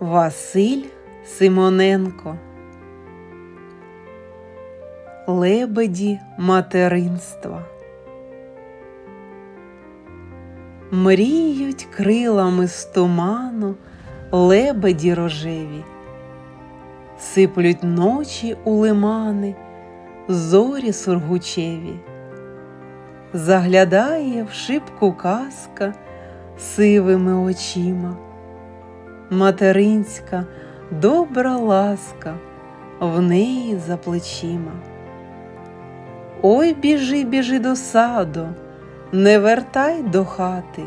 Василь Симоненко. Лебеді материнства. Мріють крилами з туману лебеді рожеві, сиплють ночі у лимани, зорі сургучеві, заглядає в шибку казка сивими очима материнська добра ласка в неї за плечима. Ой, біжи, біжи до саду, не вертай до хати,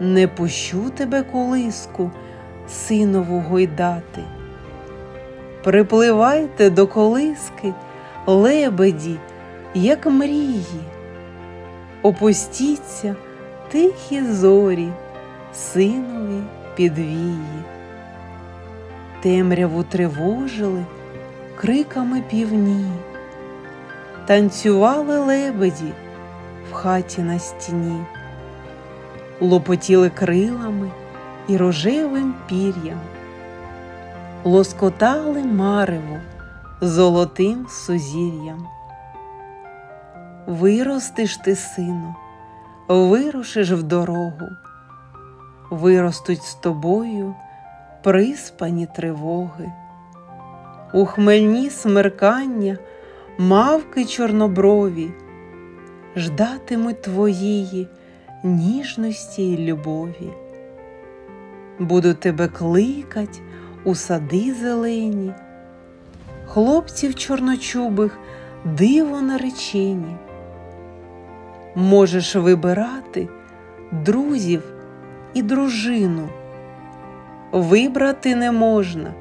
не пущу тебе колиску, синову гойдати. Припливайте до колиски, лебеді, як мрії, опустіться тихі зорі, синові підвії. Темряву тривожили криками півні, танцювали лебеді в хаті на стіні, лопотіли крилами і рожевим пір'ям, лоскотали марево золотим сузір'ям. Виростиш ти, сину, вирушиш в дорогу виростуть з тобою приспані тривоги, у хмельні смеркання мавки чорноброві, ждатимуть твоїї ніжності й любові. Буду тебе кликать у сади зелені, хлопців чорночубих диво наречені. Можеш вибирати друзів і дружину. Вибрати не можна,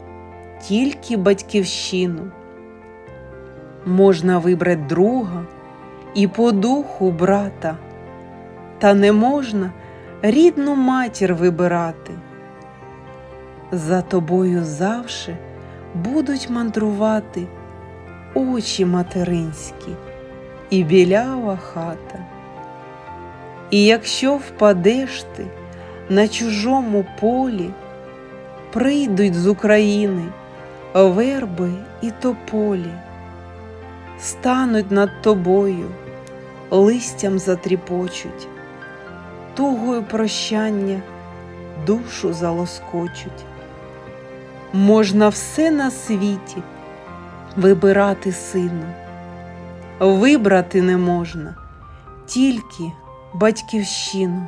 тільки батьківщину. Можна вибрати друга і по духу брата, та не можна рідну матір вибирати. За тобою завше будуть мандрувати очі материнські і білява хата. І якщо впадеш ти, на чужому полі прийдуть з України верби і тополі, стануть над тобою, листям затріпочуть, тугою прощання душу залоскочуть. Можна все на світі вибирати сину, вибрати не можна тільки батьківщину.